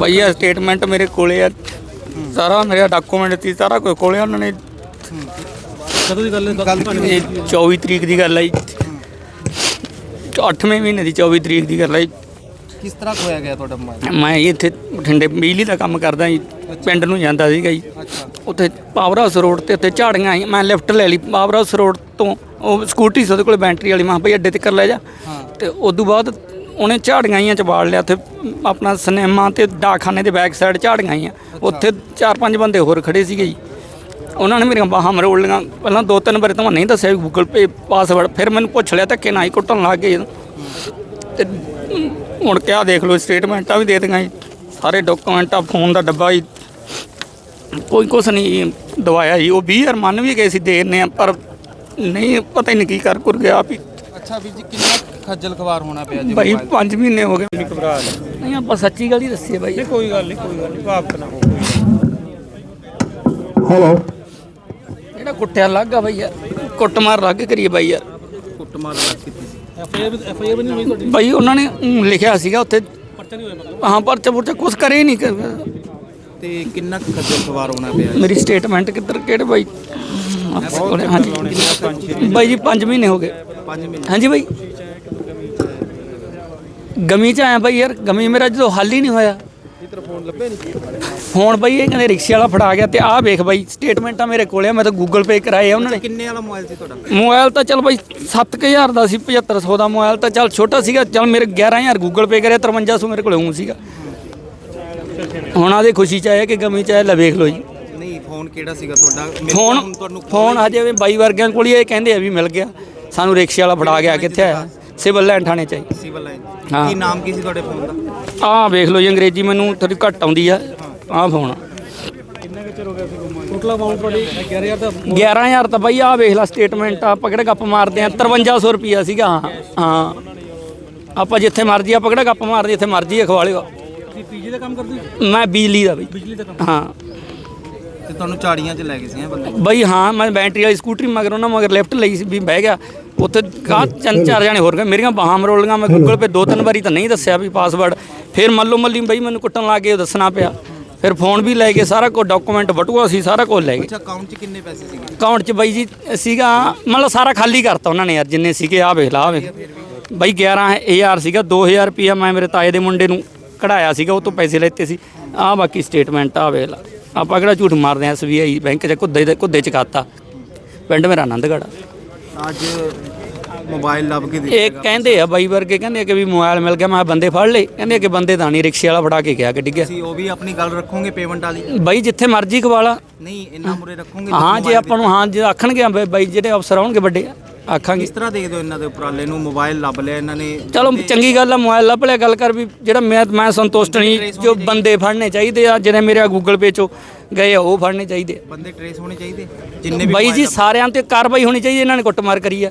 ਭਾਈ ਇਹ ਸਟੇਟਮੈਂਟ ਮੇਰੇ ਕੋਲੇ ਆ। ਸਾਰਾ ਮੇਰਾ ਡਾਕੂਮੈਂਟ ਸੀ ਸਾਰਾ ਕੁਝ ਕੋਲੇ ਆ, ਉਹਨਾਂ ਨੇ। ਕਦੋਂ ਦੀ ਗੱਲ ਹੈ? ਗੱਲ ਇਹ 24 ਤਰੀਕ ਦੀ ਗੱਲ ਹੈ ਜੀ। 8ਵੇਂ ਮਹੀਨੇ ਦੀ 24 ਤਰੀਕ ਦੀ ਗੱਲ ਹੈ। ਕਿਸ ਤਰ੍ਹਾਂ ਖੋਇਆ ਗਿਆ ਤੁਹਾਡਾ ਮੋਬਾਈਲ? ਮੈਂ ਜੀ ਇੱਥੇ ਬਠਿੰਡੇ ਬਿਜਲੀ ਦਾ ਕੰਮ ਕਰਦਾ ਜੀ। ਪਿੰਡ ਨੂੰ ਜਾਂਦਾ ਸੀਗਾ ਜੀ। ਉੱਥੇ ਪਾਵਰ ਹਾਊਸ ਰੋਡ ਤੇ ਉੱਥੇ ਝਾੜੀਆਂ ਆਈਆਂ। ਮੈਂ ਲਿਫਟ ਲੈ ਲਈ ਪਾਵਰ ਹਾਊਸ ਰੋਡ ਤੋਂ। ਉਹ ਸਕੂਟੀ ਸੀ ਉਹਦੇ ਕੋਲ ਬੈਟਰੀ ਵਾਲੀ। ਮੈਂ ਕਿਹਾ ਭਈ ਅੱਡੇ ਤੇ ਕਰ ਲੈ ਜਾ। ਤੇ ਉਦੋਂ ਬਾਅਦ ਉਹਨੇ ਝਾੜੀਆਂ ਹੀ ਚ ਬਾੜ ਲਿਆ, ਉੱਥੇ ਆਪਣਾ ਸਿਨੇਮਾ ਤੇ ਡਾਕਖਾਨੇ ਦੇ ਬੈਕ ਸਾਈਡ ਝਾੜੀਆਂ ਆਈਆਂ। ਉੱਥੇ ਚਾਰ ਪੰਜ ਬੰਦੇ ਹੋਰ ਖੜੇ ਸੀਗੇ ਜੀ। ਉਹਨਾਂ ਨੇ ਮੇਰੀਆਂ ਬਾਹਾਂ ਮਰੋੜ ਲਈਆਂ। ਪਹਿਲਾਂ ਦੋ ਤਿੰਨ ਵਾਰੀ ਤੁਹਾਨੂੰ ਨਹੀਂ ਦੱਸਿਆ ਗੂਗਲ ਪੇ ਪਾਸਵਰਡ ਫਿਰ ਮੈਨੂੰ ਪੁੱਛ ਲਿਆ ਧੱਕੇ ਨਾਲ ਹੀ ਕੁੱਟਣ ਲੱਗ ਗਏ। ਤੇ ਹੁਣ ਕਿਆ ਦੇਖ ਲਓ ਸਟੇਟਮੈਂਟਾਂ ਵੀ ਦੇ ਦਿੰਗਾ ਜੀ। ਸਾਰੇ ਡਾਕੂਮੈਂਟਾਂ ਫੋਨ ਦਾ ਡੱਬਾ ਜੀ। ਕੋਈ ਕੁਛ ਨਹੀਂ ਦਵਾਇਆ ਜੀ। ਉਹ 20000 ਮੰਨ ਵੀ ਗਏ ਸੀ ਦੇਣੇ ਆ ਪਰ ਨਹੀਂ, ਪਤਾ ਹੀ ਨਹੀਂ ਕੀ ਕਰ ਕੁਰ ਗਿਆ ਵੀ ਅੱਛਾ ਵੀਰ ਜੀ, ਕਿੰਨਾ ਖੱਜਲ ਖਵਾਰ ਹੋਣਾ ਪਿਆ ਜੀ ਭਾਈ mobile 5 ਮਹੀਨੇ ਹੋ ਗਏ। ਘਬਰਾ ਨਹੀਂ ਆਪਾਂ ਸੱਚੀ ਗੱਲ ਹੀ ਦੱਸੀ ਹੈ ਭਾਈ। ਨਹੀਂ ਕੋਈ ਗੱਲ ਨਹੀਂ ਕੋਈ ਗੱਲ ਨਹੀਂ ਭਾਵਕ ਨਾ ਹੋ ਜਿਹੜਾ ਕੁੱਟਿਆ ਲੱਗਾ ਭਾਈ ਯਾਰ ਕੁੱਟਮਾਰ ਲੱਗ ਕਰੀਏ ਭਾਈ ਯਾਰ। ਕੁੱਟਮਾਰ ਲੱਗ ਕੀਤੀ ਸੀ। F I R F I R ਨਹੀਂ ਹੋਈ ਤੁਹਾਡੀ? ਭਾਈ ਉਹਨਾਂ ਨੇ ਲਿਖਿਆ ਸੀਗਾ ਉੱਥੇ। ਪਰਚਾ ਨਹੀਂ ਹੋਇਆ ਮਤਲਬ? ਹਾਂ ਪਰਚਾ ਪੁਰਚਾ ਕੁਛ ਕਰੇ ਹੀ ਨਹੀਂ ਤੇ ਕਿੰਨਾ ਕੁ ਖੱਜਲ ਖਵਾਰ ਹੋਣਾ ਪਿਆ? ਮੇਰੀ ਸਟੇਟਮੈਂਟ ਕਿੱਧਰ ਕਿਹੜੇ ਭਾਈ? ਹਾਂਜੀ। ਭਾਈ ਜੀ 5 ਮਹੀਨੇ ਹੋ ਗਏ। ਪੰਜ ਮਹੀਨੇ। ਹਾਂਜੀ ਭਾਈ। ਗਮੀ ਚ ਆਇਆ ਭਾਈ ਯਾਰ ਗਮੀ ਮੇਰਾ ਜਦੋਂ ਹੱਲ ਹੀ ਨਹੀਂ ਹੋਇਆ। ਇਧਰ ਫੋਨ ਲੱਭੇ ਨਹੀਂ ਹੁਣ ਭਾਈ ਇਹ ਕਹਿੰਦੇ ਰਿਕਸ਼ੇ ਵਾਲਾ ਫੜਾ ਗਿਆ ਤੇ ਆਹ ਵੇਖ ਭਾਈ ਸਟੇਟਮੈਂਟਾਂ ਮੇਰੇ ਕੋਲੇ ਆ ਮੈਂ ਤਾਂ ਗੂਗਲ ਪੇ ਕਰਾਏ ਆ ਉਹਨਾਂ ਨੇ। ਕਿੰਨੇ ਵਾਲਾ ਮੋਬਾਈਲ ਸੀ ਤੁਹਾਡਾ? ਮੋਬਾਈਲ ਤਾਂ ਚੱਲ ਭਾਈ 7000 ਦਾ ਸੀ 7500 ਦਾ ਮੋਬਾਈਲ ਤਾਂ ਚੱਲ ਛੋਟਾ ਸੀਗਾ ਚੱਲ ਮੇਰੇ 11000 ਗੂਗਲ ਪੇ ਕਰਿਆ 5300 ਮੇਰੇ ਕੋਲੇ ਹੂੰ ਸੀਗਾ। ਹੁਣ ਆਦੇ ਖੁਸ਼ੀ ਚ ਆਇਆ ਕਿ ਗਮੀ ਚ ਆਇਆ ਲੈ ਵੇਖ ਲਓ ਜੀ। ਨਹੀਂ ਫੋਨ ਕਿਹੜਾ ਸੀਗਾ ਤੁਹਾਡਾ? ਫੋਨ ਤੁਹਾਨੂੰ ਫੋਨ ਹਜੇ ਵੀ ਬਾਈ ਵਰਗਿਆਂ ਕੋਲ ਹੀ ਇਹ ਕਹਿੰਦੇ ਆ ਵੀ ਮਿਲ ਗਿਆ। ਸਾਨੂੰ ਰਿਕਸ਼ੇ ਵਾਲਾ ਫੜਾ ਗਿਆ ਕਿੱਥੇ ਆਇਆ? ਸਿਵਲ ਲਾਈਨ ਥਾਣੇ ਚ ਆਈ ਸਿਵਲ ਲਾਈਨ ਹਾਂ। ਕੀ ਨਾਮ ਕੀ ਸੀ ਤੁਹਾਡੇ ਫੋਨ ਦਾ? ਆਹ ਵੇਖ ਲਓ ਜੀ ਅੰਗਰੇਜ਼ੀ ਮੈਨੂੰ ਥੋੜੀ ਘੱਟ ਆਉਂਦੀ ਆ। ਆਹ ਫੋਨ ਟੋਟਲ ਅਮਾਉਂਟ ਤੁਹਾਡੀ? 11000 ਦਾ 11000 ਤਾਂ ਬਾਈ ਆਹ ਵੇਖ ਲੈ ਸਟੇਟਮੈਂਟ ਆਪਾਂ ਕਿਹੜਾ ਗੱਪ ਮਾਰਦੇ ਆ? 5300 ਰੁਪਿਆ ਸੀਗਾ ਹਾਂ। ਹਾਂ। ਆਪਾਂ ਜਿੱਥੇ ਮਰਜ਼ੀ ਆਪਾਂ ਕਿਹੜਾ ਗੱਪ ਮਾਰਦੇ ਜਿੱਥੇ ਮਰਜ਼ੀ ਅਖਵਾ ਲਿਓ। ਤੁਸੀਂ ਪੀਜੀ ਦਾ ਕੰਮ ਕਰਦੇ ਹੋ ਮੈਂ ਬਿਜਲੀ ਦਾ ਬਈ। ਬਿਜਲੀ ਦਾ ਕੰਮ ਹਾਂ। ਤੇ ਤੁਹਾਨੂੰ ਝਾੜੀਆਂ 'ਚ ਲੈ ਗਏ ਸੀ ਇਹ ਬੰਦੇ? ਬਈ ਹਾਂ ਮੈਂ ਬੈਟਰੀ ਵਾਲੀ ਸਕੂਟਰੀ ਮਗਰ ਉਹਨਾਂ ਮਗਰ ਲੈਫਟ ਲਈ ਸੀ ਵੀ ਬਹਿ ਗਿਆ। ਉੱਥੇ ਕਾ ਚੰਨ ਚਾਰ ਜਾਣੇ ਹੋਰ ਗਏ। ਮੇਰੀਆਂ ਬਾਹਾਂ ਮਰੋਲੀਆਂ ਮੈਂ ਗੂਗਲ ਪੇ ਦੋ ਤਿੰਨ ਵਾਰੀ ਤਾਂ ਨਹੀਂ ਦੱਸਿਆ ਵੀ ਪਾਸਵਰਡ ਫਿਰ ਮੱਲੋ ਮੱਲੀ ਬਈ ਮੈਨੂੰ ਕੁੱਟਣ ਲੱਗ ਗਏ ਦੱਸਣਾ ਪਿਆ। ਫਿਰ ਫੋਨ ਵੀ ਲੈ ਗਏ ਸਾਰਾ ਕੁਝ ਡਾਕੂਮੈਂਟ ਬਟੂਆ ਸੀ ਸਾਰਾ ਕੁਝ ਲੈ ਗਏ। ਅੱਛਾ ਅਕਾਊਂਟ 'ਚ ਕਿੰਨੇ ਪੈਸੇ ਸੀਗੇ? ਅਕਾਊਂਟ 'ਚ ਬਾਈ ਜੀ ਸੀਗਾ ਮਤਲਬ ਸਾਰਾ ਖਾਲੀ ਕਰਤਾ ਉਹਨਾਂ ਨੇ ਯਾਰ ਜਿੰਨੇ ਸੀਗੇ ਆ ਵੇਖ ਲਾ ਆ ਵੇਖ ਬਾਈ 11000 ਸੀਗਾ 2000 ਰੁਪਿਆ ਮੈਂ ਮੇਰੇ ਤਾਏ ਦੇ ਮੁੰਡੇ ਨੂੰ ਕਢਾਇਆ ਸੀਗਾ ਉਹ ਤੋਂ ਪੈਸੇ ਲੈਤੇ ਸੀ। ਆ ਬਾਕੀ ਸਟੇਟਮੈਂਟ ਆ ਵੇਖ ਲਾ। ਆਪਾਂ ਕਿਹੜਾ ਝੂਠ ਮਾਰਦੇ ਆ ਐਸਬੀਆਈ ਬੈਂਕ 'ਚ ਕੁੱਦੇ ਦੇ ਕੁੱਦੇ 'ਚ ਖਾਤਾ। ਪਿੰਡ ਮੇਰਾ ਆਨੰਦਗੜ੍ਹ ਆ। ਅੱਜ ਮੋਬਾਈਲ ਲੱਭ ਕੇ ਦਿੱਤਾ ਇਹ ਕਹਿੰਦੇ ਆ ਬਾਈ ਵਰਗੇ ਕਹਿੰਦੇ ਆ ਕਿ ਵੀ ਮੋਬਾਈਲ ਮਿਲ ਗਿਆ ਮੈਂ ਕਿਹਾ ਬੰਦੇ ਫੜ ਲਏ। ਕਹਿੰਦੇ ਆ ਕਿ ਬੰਦੇ ਤਾਂ ਨਹੀਂ ਰਿਕਸ਼ੇ ਵਾਲਾ ਫੜਾ ਕੇ ਗਿਆ ਗੱਡੀ ਗਿਆ। ਤੁਸੀਂ ਉਹ ਵੀ ਆਪਣੀ ਗੱਲ ਰੱਖੋਗੇ ਪੇਮੈਂਟ ਵਾਲੀ? ਬਾਈ ਜਿੱਥੇ ਮਰਜ਼ੀ ਖਵਾਲਾ ਨਹੀਂ ਇੰਨਾ ਮੁਰੇ ਰੱਖੋਗੇ ਹਾਂ ਜੇ ਆਪਾਂ ਨੂੰ ਹਾਂ ਜੇ ਆਖਣਗੇ ਬਾਈ ਜਿਹੜੇ ਅਫਸਰ ਆਉਣਗੇ ਵੱਡੇ ਆਖਾਂਗੇ। ਕਿਸ ਤਰ੍ਹਾਂ ਦੇਖਦੇ ਹੋ ਇਹਨਾਂ ਦੇ ਉਪਰਾਲੇ ਨੂੰ? ਮੋਬਾਈਲ ਲੱਭ ਲਿਆ ਇਹਨਾਂ ਨੇ। ਚਲੋ ਚੰਗੀ ਗੱਲ ਆ ਮੋਬਾਈਲ ਲੱਭ ਲਿਆ। ਗੱਲ ਕਰ ਵੀ ਜਿਹੜਾ ਮੈਂ ਮੈਂ ਸੰਤੁਸ਼ਟ ਨਹੀਂ ਜੋ ਬੰਦੇ ਫੜਨੇ ਚਾਹੀਦੇ ਆ ਜਿਹੜੇ ਮੇਰੇ ਗੂਗਲ ਪੇ ਚੋਂ ਗਏ ਆ ਉਹ ਫੜਨੇ ਚਾਹੀਦੇ ਬੰਦੇ ਟਰੇਸ ਹੋਣੇ ਚਾਹੀਦੇ ਜਿੰਨੇ ਵੀ ਬਾਈ ਜੀ ਸਾਰਿਆਂ ਤੇ ਕਾਰਵਾਈ ਹੋਣੀ ਚਾਹੀਦੀ ਇਹਨਾਂ ਨੇ ਕੁੱਟਮਾਰ ਕਰੀ ਆ।